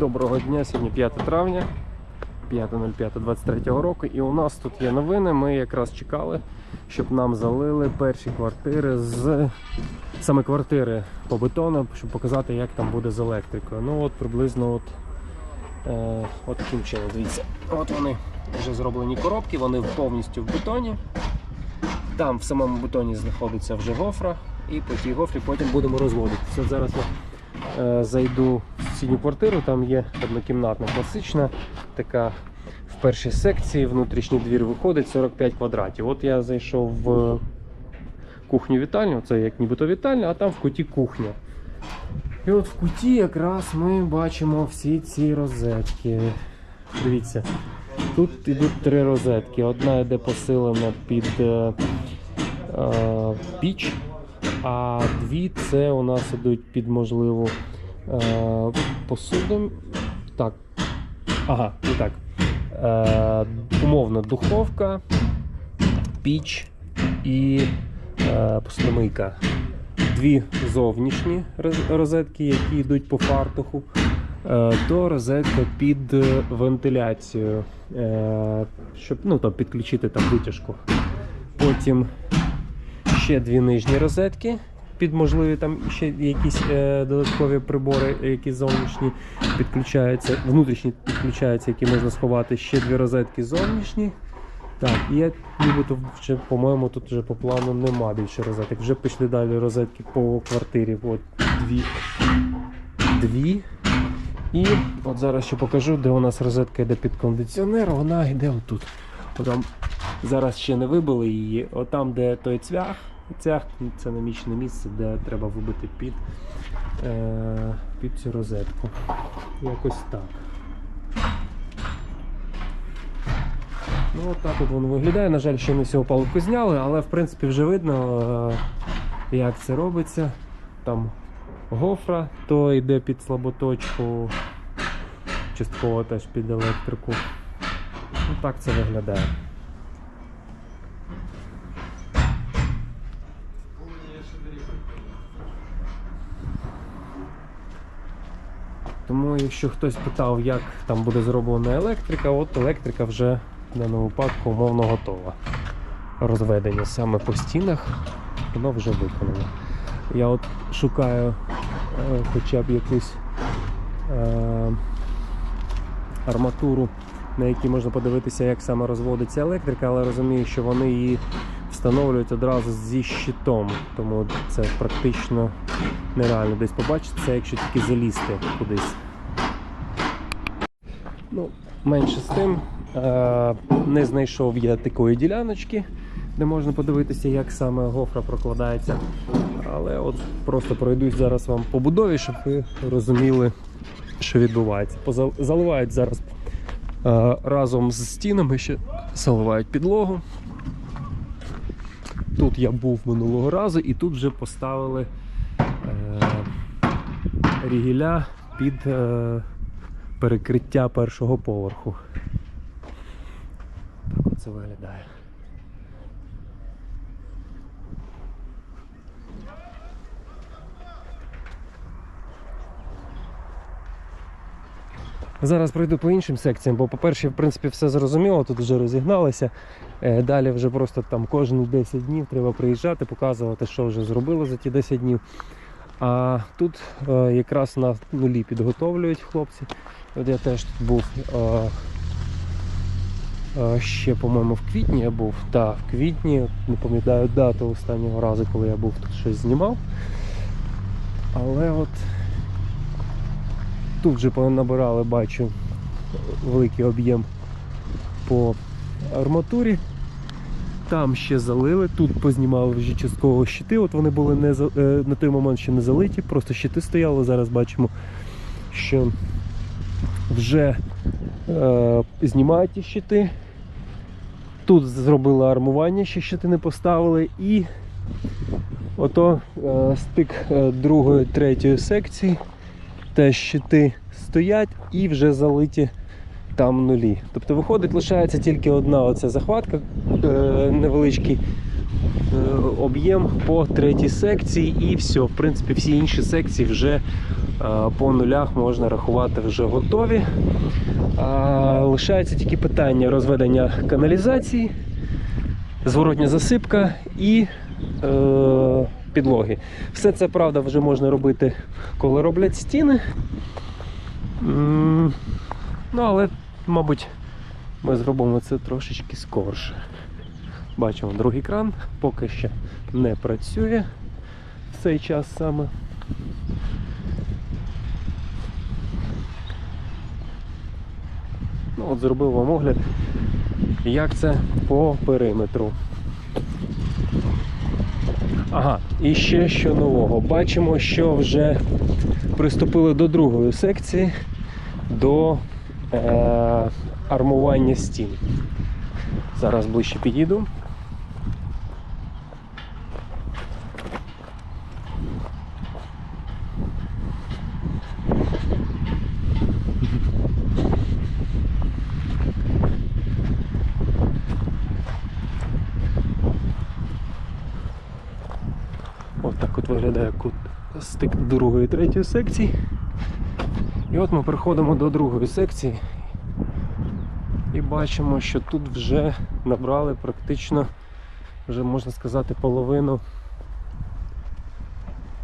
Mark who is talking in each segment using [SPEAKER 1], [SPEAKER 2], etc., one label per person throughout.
[SPEAKER 1] Доброго дня, сьогодні 5 травня, 5.05.23 року. І у нас тут є новини. Ми якраз чекали, щоб нам залили перші квартири з саме квартири по бетону, щоб показати, як там буде з електрикою. Ну от приблизно от, е, от таким чином. Дивіться, от вони вже зроблені коробки, вони повністю в бетоні. Там в самому бетоні знаходиться вже гофра, і по тій гофрі потім будемо розводитися. От Зараз зайду в сусідню квартиру, там є однокімнатна класична, така в першій секції, внутрішній двір виходить 45 квадратів. От я зайшов в кухню-вітальню, це як нібито вітальня, а там в куті кухня. І от в куті якраз ми бачимо всі ці розетки. Дивіться, тут йдуть три розетки. Одна йде посилена під е, е, піч, а дві це у нас ідуть під можливу е, посуду. Так. Ага, не так. Е, умовно духовка, піч і е, посудомийка. Дві зовнішні розетки, які йдуть по фартуху. Е, то розетка під е, вентиляцію, е, щоб ну, там, підключити там витяжку. Потім ще дві нижні розетки під можливі там ще якісь е, додаткові прибори, які зовнішні підключаються, внутрішні підключаються, які можна сховати. Ще дві розетки зовнішні. Так, і як нібито по-моєму, тут вже по плану нема більше розеток. Вже пішли далі розетки по квартирі. От дві. Дві. І от зараз ще покажу, де у нас розетка йде під кондиціонер, вона йде отут. Отам зараз ще не вибили її. Отам, де той цвях, цвях це намічене місце, де треба вибити під, е, під цю розетку. Якось так. Ну, от от воно виглядає. На жаль, ще не всю палку зняли, але в принципі вже видно, е, як це робиться. Там гофра, то йде під слаботочку, частково теж під електрику. Ну так це виглядає. Тому, якщо хтось питав, як там буде зроблена електрика, от електрика вже в даному випадку умовно готова. Розведення саме по стінах, воно вже виконано. Я от шукаю е, хоча б якусь е, арматуру, на якій можна подивитися, як саме розводиться електрика, але розумію, що вони її встановлюють одразу зі щитом, тому це практично нереально десь побачити це, якщо тільки залізти кудись. Ну, менше з тим, е, не знайшов я такої діляночки, де можна подивитися, як саме гофра прокладається. Але от просто пройдусь зараз вам по будові, щоб ви розуміли, що відбувається. Позал- Заливають зараз разом з стінами, ще заливають підлогу. Тут я був минулого разу і тут вже поставили е, рігіля під е, перекриття першого поверху. Так оце виглядає. Зараз пройду по іншим секціям, бо, по-перше, в принципі, все зрозуміло, тут вже розігналися. Е, Далі вже просто там кожні 10 днів треба приїжджати, показувати, що вже зробили за ті 10 днів. А тут е, якраз на нулі підготовлюють хлопці. От я теж тут був е, ще, по-моєму, в квітні я був. Так, в квітні, не пам'ятаю дату останнього разу, коли я був тут щось знімав. Але от тут вже понабирали, бачу, великий об'єм по арматурі. Там ще залили, тут познімали вже частково щити. От вони були не е, на той момент ще не залиті, просто щити стояли. Зараз бачимо, що вже е, знімають ті щити. Тут зробили армування, ще щити не поставили, і ото е, стик е, другої, третьої секції. Теж щити стоять і вже залиті там нулі. Тобто виходить, лишається тільки одна оця захватка, е, невеличкий е, об'єм по третій секції, і все. В принципі, всі інші секції вже е, по нулях можна рахувати вже готові. А, лишається тільки питання розведення каналізації, зворотня засипка і е, підлоги. Все це правда вже можна робити, коли роблять стіни. Ну, але, мабуть, ми зробимо це трошечки скорше. Бачимо другий кран, поки ще не працює в цей час саме. Ну, от зробив вам огляд, як це по периметру. Ага, і ще що нового. Бачимо, що вже приступили до другої секції, до е- армування стін. Зараз ближче підійду. От так от виглядає кут стик другої і третьої секції. І от ми переходимо до другої секції і бачимо, що тут вже набрали практично, вже можна сказати, половину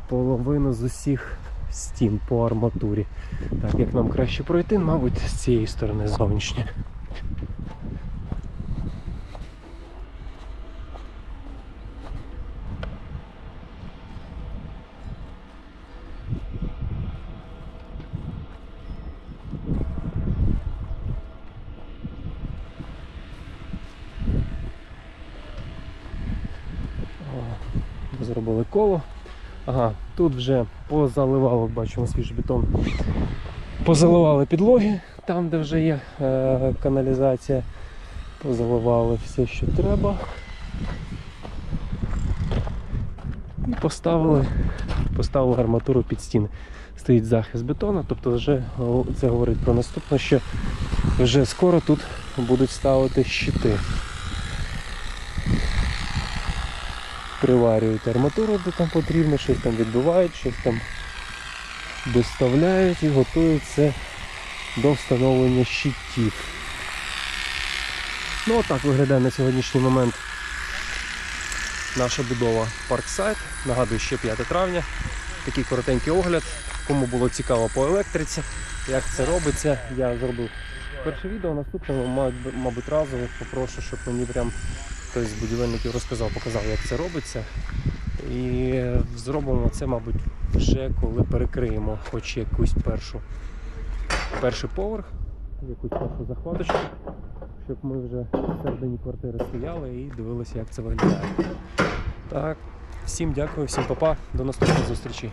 [SPEAKER 1] половину з усіх стін по арматурі. Так, як нам краще пройти, мабуть, з цієї сторони зовнішньої. Зробили коло. Ага, тут вже позаливали, бачимо свіжий бетон. Позаливали підлоги, там, де вже є е, каналізація. Позаливали все, що треба. І поставили, поставили арматуру під стіни. Стоїть захист бетону, тобто вже це говорить про наступне, що вже скоро тут будуть ставити щити. Приварюють арматуру, де там потрібно, щось там відбивають, щось там доставляють і готують це до встановлення щитів. Ну отак виглядає на сьогоднішній момент наша будова Парксайд. Нагадую, ще 5 травня. Такий коротенький огляд. Кому було цікаво по електриці, як це робиться, я зробив перше відео, мабуть, мабуть, разово попрошу, щоб мені прям хтось з будівельників розказав, показав, як це робиться. І зробимо це, мабуть, вже коли перекриємо хоч якусь першу перший поверх, якусь першу захваточку, щоб ми вже всередині квартири стояли і дивилися, як це виглядає. Так, всім дякую, всім папа, до наступних зустрічей.